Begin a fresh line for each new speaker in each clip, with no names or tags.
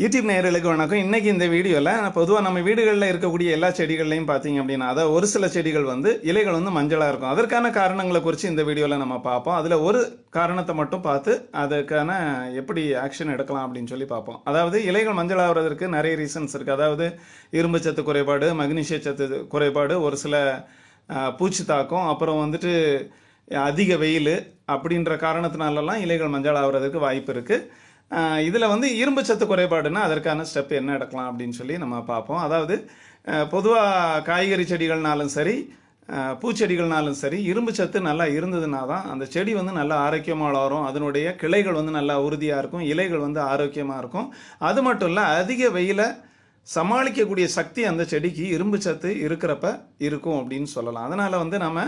YouTube நேயர்களுக்கு வணக்கம். இன்னைக்கு இந்த வீடியோவில் பொதுவாக நம்ம வீடுகளில் இருக்கக்கூடிய எல்லா செடிகள்லையும் பார்த்தீங்க அப்படின்னா அதாவது ஒரு சில செடிகள் வந்து இலைகள் வந்து மஞ்சளாக இருக்கும். அதற்கான காரணங்களை குறித்து இந்த வீடியோவில் நம்ம பார்ப்போம் அதில் ஒரு காரணத்தை மட்டும் பார்த்து அதுக்கான எப்படி ஆக்ஷன் எடுக்கலாம் அப்படின்னு சொல்லி பார்ப்போம் அதாவது இலைகள் மஞ்சள் ஆகிறதுக்கு நிறைய ரீசன்ஸ் இருக்குது அதாவது இரும்பு சத்து குறைபாடு மக்னீசிய சத்து குறைபாடு ஒரு சில பூச்சி தாக்கம் அப்புறம் வந்துட்டு அதிக வெயில் அப்படின்ற காரணத்தினாலலாம் இலைகள் மஞ்சள் ஆகிறதுக்கு வாய்ப்பு இருக்குது இதில் வந்து இரும்பு சத்து குறைபாடுனா அதற்கான ஸ்டெப் என்ன எடுக்கலாம் அப்படின்னு சொல்லி நம்ம பார்ப்போம். அதாவது பொதுவாக காய்கறி செடிகள்னாலும் சரி பூச்செடிகள்னாலும் சரி இரும்பு சத்து நல்லா இருந்ததுனா தான் அந்த செடி வந்து நல்லா ஆரோக்கியமாக வளரும். அதனுடைய கிளைகள் வந்து நல்லா உறுதியாக இருக்கும் இலைகள் வந்து ஆரோக்கியமாக இருக்கும். அது மட்டும் இல்லை அதிக வெயிலை சமாளிக்கக்கூடிய சக்தி அந்த செடிக்கு இரும்பு சத்து இருக்கிறப்ப இருக்கும் அப்படின்னு சொல்லலாம். அதனால் வந்து நம்ம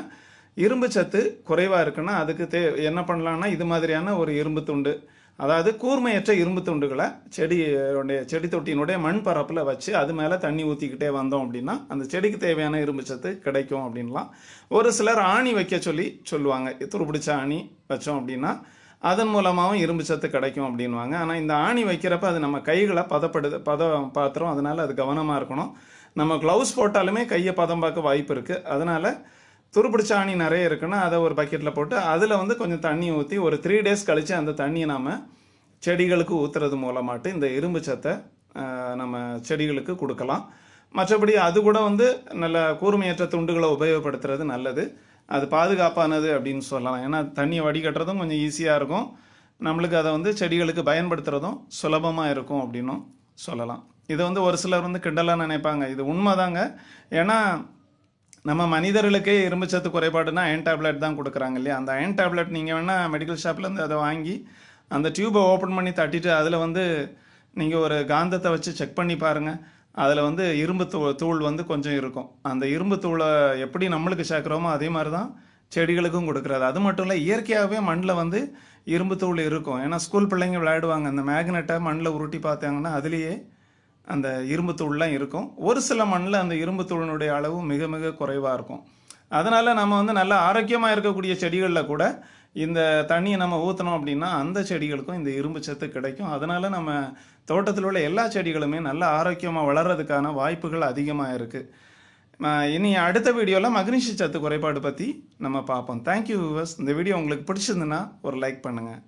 இரும்பு சத்து குறைவாக இருக்குன்னா அதுக்கு தே என்ன பண்ணலான்னா இது மாதிரியான ஒரு இரும்பு துண்டு அதாவது கூர்மையற்ற இரும்பு துண்டுகளை செடியோடைய செடி தொட்டியினுடைய மண் பரப்பில் வச்சு அது மேலே தண்ணி ஊற்றிக்கிட்டே வந்தோம் அப்படின்னா அந்த செடிக்கு தேவையான இரும்பு சத்து கிடைக்கும் அப்படின்லாம் ஒரு சிலர் ஆணி வைக்க சொல்லி சொல்லுவாங்க. துருப்பிடிச்ச ஆணி வச்சோம் அப்படின்னா அதன் மூலமாகவும் இரும்பு சத்து கிடைக்கும் அப்படின்வாங்க ஆனால் இந்த ஆணி வைக்கிறப்ப அது நம்ம கைகளை பதப்படுது பதம் பாத்திரம். அதனால் அது கவனமாக இருக்கணும். நம்ம க்ளவுஸ் போட்டாலுமே கையை பதம் பார்க்க வாய்ப்பு இருக்குது அதனால் துருப்பிடிச்ச ஆணி நிறைய இருக்குன்னா அதை ஒரு பக்கெட்டில் போட்டு அதில் வந்து கொஞ்சம் தண்ணி ஊற்றி ஒரு த்ரீ டேஸ் கழித்து அந்த தண்ணியை நாம் செடிகளுக்கு ஊற்றுறது மூலமாட்டு இந்த இரும்பு சத்தை நம்ம செடிகளுக்கு கொடுக்கலாம். மற்றபடி அது கூட வந்து நல்ல கூர்மையற்ற துண்டுகளை உபயோகப்படுத்துறது நல்லது. அது பாதுகாப்பானது அப்படின்னு சொல்லலாம். ஏன்னா தண்ணியை வடிகட்டுறதும் கொஞ்சம் ஈஸியாக இருக்கும். நம்மளுக்கு அதை வந்து செடிகளுக்கு பயன்படுத்துறதும் சுலபமாக இருக்கும் அப்படின்னும் சொல்லலாம். இதை வந்து ஒரு சிலர் வந்து கிண்டலாக நினைப்பாங்க. இது உண்மைதாங்க. ஏன்னா நம்ம மனிதர்களுக்கே இரும்பு சத்து குறைபாடுனா அயன் டேப்லெட் தான் கொடுக்குறாங்க இல்லையா? அந்த அயன் டேப்லெட் நீங்கள் வேணால் மெடிக்கல் ஷாப்லேருந்து அதை வாங்கி அந்த டியூபை ஓப்பன் பண்ணி தட்டிட்டு அதில் வந்து நீங்கள் ஒரு காந்தத்தை வச்சு செக் பண்ணி பாருங்கள் அதில் வந்து இரும்பு தூ தூள் வந்து கொஞ்சம் இருக்கும். அந்த இரும்பு தூளை எப்படி நம்மளுக்கு சேர்க்குறோமோ அதே மாதிரி தான் செடிகளுக்கும் கொடுக்குறது. அது மட்டும் இல்லை இயற்கையாகவே மண்ணில் வந்து இரும்பு தூள் இருக்கும். ஏன்னா ஸ்கூல் பிள்ளைங்க விளையாடுவாங்க. அந்த மேக்னெட்டை மண்ணில் உருட்டி பார்த்தாங்கன்னா அதுலேயே அந்த இரும்பு தூள்லாம் இருக்கும். ஒரு சில மண்ணில் அந்த இரும்பு தூளினுடைய அளவு மிக மிக குறைவாக இருக்கும். அதனால் நம்ம வந்து நல்ல ஆரோக்கியமாக இருக்கக்கூடிய செடிகளில் கூட இந்த தண்ணியை நம்ம ஊற்றினோம் அப்படின்னா அந்த செடிகளுக்கும் இந்த இரும்பு சத்து கிடைக்கும். அதனால் நம்ம தோட்டத்தில் உள்ள எல்லா செடிகளுமே நல்ல ஆரோக்கியமாக வளர்கிறதுக்கான வாய்ப்புகள் அதிகமாக இருக்குது இனி அடுத்த வீடியோவில் மக்னீசிய சத்து குறைபாடு பற்றி நம்ம பார்ப்போம். தேங்க்யூ விவர்ஸ் இந்த வீடியோ உங்களுக்கு பிடிச்சிருந்துன்னா ஒரு லைக் பண்ணுங்கள்